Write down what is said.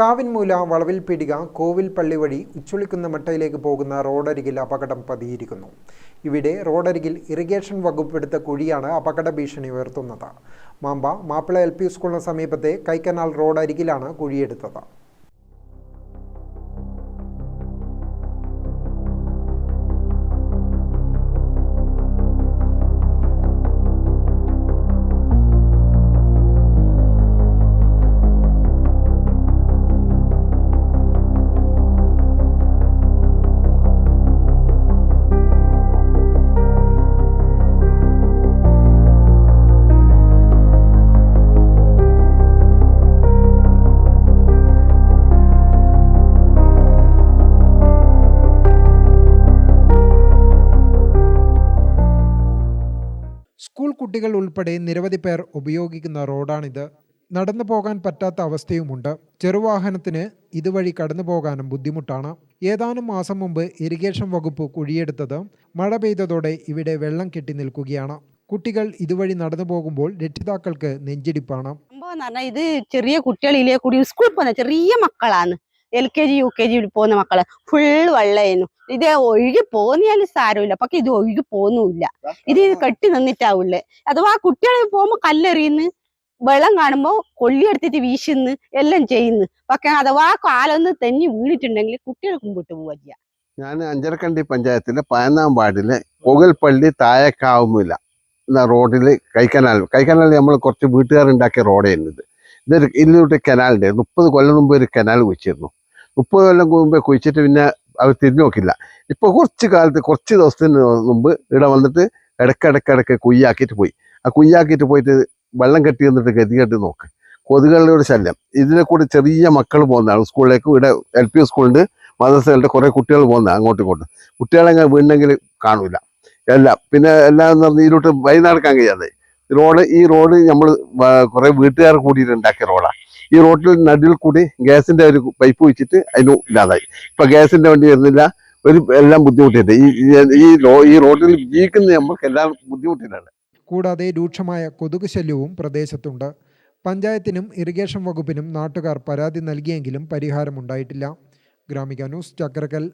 കാവിൻമൂല വളവിൽ പിടിക കോവിൽ പള്ളി വഴി ഉച്ചുളിക്കുന്ന മട്ടയിലേക്ക് പോകുന്ന റോഡരികിൽ അപകടം പതിയിരിക്കുന്നു. ഇവിടെ റോഡരികിൽ ഇറിഗേഷൻ വകുപ്പ് എടുത്ത കുഴിയാണ് അപകട ഭീഷണി ഉയർത്തുന്നത്. മാമ്പ മാപ്പിള എൽ പി സ്കൂളിന് സമീപത്തെ കൈക്കനാൽ റോഡരികിലാണ് കുഴിയെടുത്തത്. സ്കൂൾ കുട്ടികൾ ഉൾപ്പെടെ നിരവധി പേർ ഉപയോഗിക്കുന്ന റോഡാണിത്. നടന്നു പോകാൻ പറ്റാത്ത അവസ്ഥയുമുണ്ട്. ചെറുവാഹനത്തിന് ഇതുവഴി കടന്നു പോകാനും ബുദ്ധിമുട്ടാണ്. ഏതാനും മാസം മുമ്പ് ഇറിഗേഷൻ വകുപ്പ് കുഴിയെടുത്തത് മഴ പെയ്തതോടെ ഇവിടെ വെള്ളം കെട്ടി നിൽക്കുകയാണ്. കുട്ടികൾ ഇതുവഴി നടന്നു പോകുമ്പോൾ രക്ഷിതാക്കൾക്ക് നെഞ്ചിടിപ്പാണ്. ഇത് ചെറിയ കുട്ടികളിലെ കൂടി സ്കൂളിൽ പോകുന്ന ചെറിയ മക്കളാണ് L K G U K ജിയിൽ പോകുന്ന മക്കൾ ഫുൾ വെള്ളമായിരുന്നു ഇത് ഒഴുകി പോകുന്നാലും സാരമില്ല. പക്ഷെ ഇത് ഒഴുകി പോകുന്നുമില്ല. ഇത് കെട്ടി നിന്നിട്ടാവുള്ളേ അഥവാ കുട്ടികൾ പോകുമ്പോ കല്ലെറിയുന്നു വെള്ളം കാണുമ്പോ കൊള്ളിയെടുത്തിട്ട് വീശുന്നു എല്ലാം ചെയ്യുന്നു. പക്ഷെ അഥവാ കാലൊന്ന് തെന്നി വീണിട്ടുണ്ടെങ്കിൽ കുട്ടികൾ കുമ്പിട്ട് പോവുക ചെയ്യാം. ഞാൻ അഞ്ചരക്കണ്ടി പഞ്ചായത്തിലെ പതിനൊന്നാം വാർഡിലെ പുകൽപ്പള്ളി തായക്കാവുമില്ല എന്ന റോഡിൽ കൈക്കനാൽ കൈക്കനാൽ നമ്മൾ കുറച്ച് വീട്ടുകാരുണ്ടാക്കിയ റോഡായിരുന്നു ഇത്. ഇതൊരു ഇതിലൂടെ കനാലിന്റെ മുപ്പത് കൊല്ലം മുമ്പ് ഒരു കനാൽ കുഴിച്ചിരുന്നു മുപ്പത് കൊല്ലം മുമ്പേ കുഴിച്ചിട്ട് പിന്നെ അവർ തിരിഞ്ഞു നോക്കില്ല ഇപ്പൊ കുറച്ച് കാലത്ത് കുറച്ച് ദിവസത്തിന് മുമ്പ് ഇവിടെ വന്നിട്ട് ഇടയ്ക്കിടയ്ക്കിടയ്ക്ക് കുയ്യാക്കിയിട്ട് പോയി. ആ കുയ്യാക്കിയിട്ട് പോയിട്ട് വെള്ളം കെട്ടി വന്നിട്ട് ഗതികെട്ട് നോക്ക്. കൊതുകുകളുടെ ഒരു ശല്യം. ഇതിനെ കൂടി ചെറിയ മക്കൾ പോകുന്നതാണ്. സ്കൂളിലേക്ക് ഇവിടെ എൽ പി സ്കൂളുണ്ട്. മദ്രസകളുടെ കുറേ കുട്ടികൾ പോകുന്നതാണ് അങ്ങോട്ടും ഇങ്ങോട്ടും. കുട്ടികളെ വീണെങ്കിൽ കാണൂല. എല്ലാം. പിന്നെ എല്ലാം എന്ന് പറഞ്ഞാൽ ഇതിലോട്ട് നടക്കാൻ കഴിയാതെ റോഡ് ഈ റോഡ് നമ്മൾ കുറേ വീട്ടുകാർ കൂടിയിട്ട് ഉണ്ടാക്കിയ റോഡാണ് ഈ റോഡിൽ നടുവിൽ കൂടി ഗ്യാസിന്റെ ഒരു പൈപ്പ് വെച്ചിട്ട് അതിന് ഇല്ലാതായി ഇപ്പൊ ഗ്യാസിന്റെ വണ്ടി വരുന്നില്ല. ഒരു എല്ലാം ബുദ്ധിമുട്ടുണ്ട്. ഈ ഈ- ഈ റോഡിൽ ജീവിക്കുന്ന നമ്മൾക്ക് എല്ലാം ബുദ്ധിമുട്ടിലാണ്. കൂടാതെ രൂക്ഷമായ കൊതുക് ശല്യവും പ്രദേശത്തുണ്ട്. പഞ്ചായത്തിനും ഇറിഗേഷൻ വകുപ്പിനും നാട്ടുകാർ പരാതി നൽകിയെങ്കിലും പരിഹാരമുണ്ടായിട്ടില്ല. ഗ്രാമിക ന്യൂസ് ചക്രക്കൽ.